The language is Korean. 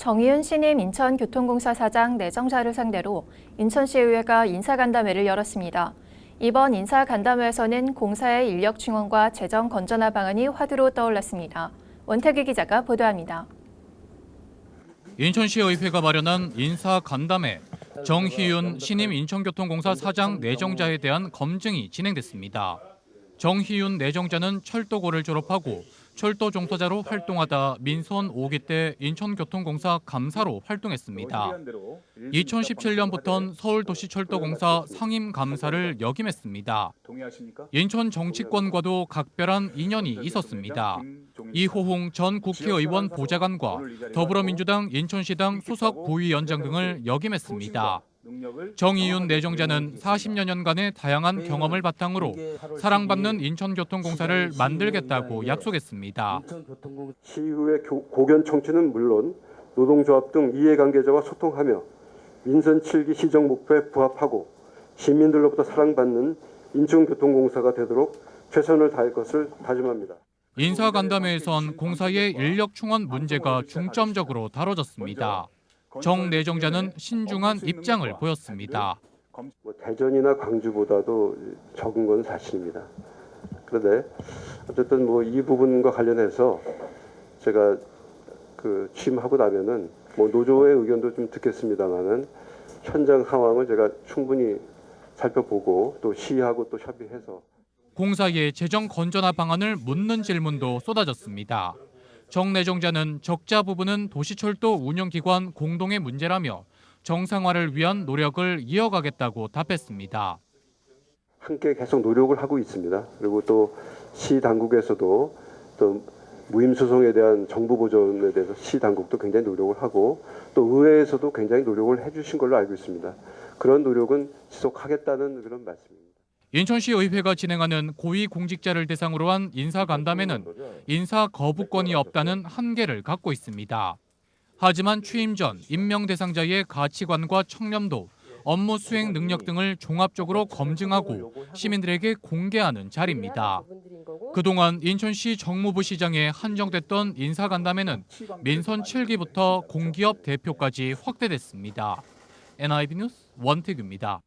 정의윤 신임 인천교통공사 사장 내정자를 상대로 인천시의회가 인사간담회를 열었습니다. 이번 인사간담회에서는 공사의 인력 충원과 재정 건전화 방안이 화두로 떠올랐습니다. 원태기 기자가 보도합니다. 인천시의회가 마련한 인사 간담회 정희윤 신임 인천교통공사 사장 내정자에 대한 검증이 진행됐습니다. 정희윤 내정자는 철도고를 졸업하고 철도 종사자로 활동하다 민선 5기 때 인천교통공사 감사로 활동했습니다. 2017년부터는 서울도시철도공사 상임 감사를 역임했습니다. 인천 정치권과도 각별한 인연이 있었습니다. 이호홍 전 국회의원 보좌관과 더불어민주당 인천시당 수석 부위원장 등을 역임했습니다. 정의윤 내정자는 40여 년간의 다양한 경험을 바탕으로 사랑받는 인천교통공사를 만들겠다고 약속했습니다. 교- 고견 청취는 물론 노동조합 등 이해관계자와 소통하며 민선 7기 시정 목표에 부합하고 시민들로부터 사랑받는 인천교통공사가 되도록 최선을 다할 것을 다짐합니다. 인사간담회에선 공사의 인력 충원 문제가 중점적으로 다뤄졌습니다. 정 내정자는 신중한 입장을 보였습니다. 뭐 대전이나 광주보다도 적은 건 사실입니다. 그런데 어쨌든 뭐 이 부분과 관련해서 제가 그 취임하고 나면은 뭐 노조의 의견도 좀 듣겠습니다만은 현장 상황을 제가 충분히 살펴보고 또 시하고 또 협의해서 공사의 재정 건전화 방안을 묻는 질문도 쏟아졌습니다. 정 내정자는 적자 부분은 도시철도 운영기관 공동의 문제라며 정상화를 위한 노력을 이어가겠다고 답했습니다. 함께 계속 노력을 하고 있습니다. 그리고 또 시 당국에서도 또 무임 소송에 대한 정부 보존에 대해서 시 당국도 굉장히 노력을 하고 또 의회에서도 굉장히 노력을 해주신 걸로 알고 있습니다. 그런 노력은 지속하겠다는 그런 말씀입니다. 인천시 의회가 진행하는 고위 공직자를 대상으로 한 인사 간담회는 인사 거부권이 없다는 한계를 갖고 있습니다. 하지만 취임 전 임명 대상자의 가치관과 청렴도, 업무 수행 능력 등을 종합적으로 검증하고 시민들에게 공개하는 자리입니다. 그동안 인천시 정무부 시장에 한정됐던 인사 간담회는 민선 7기부터 공기업 대표까지 확대됐습니다. NIB 뉴스 원태규입니다.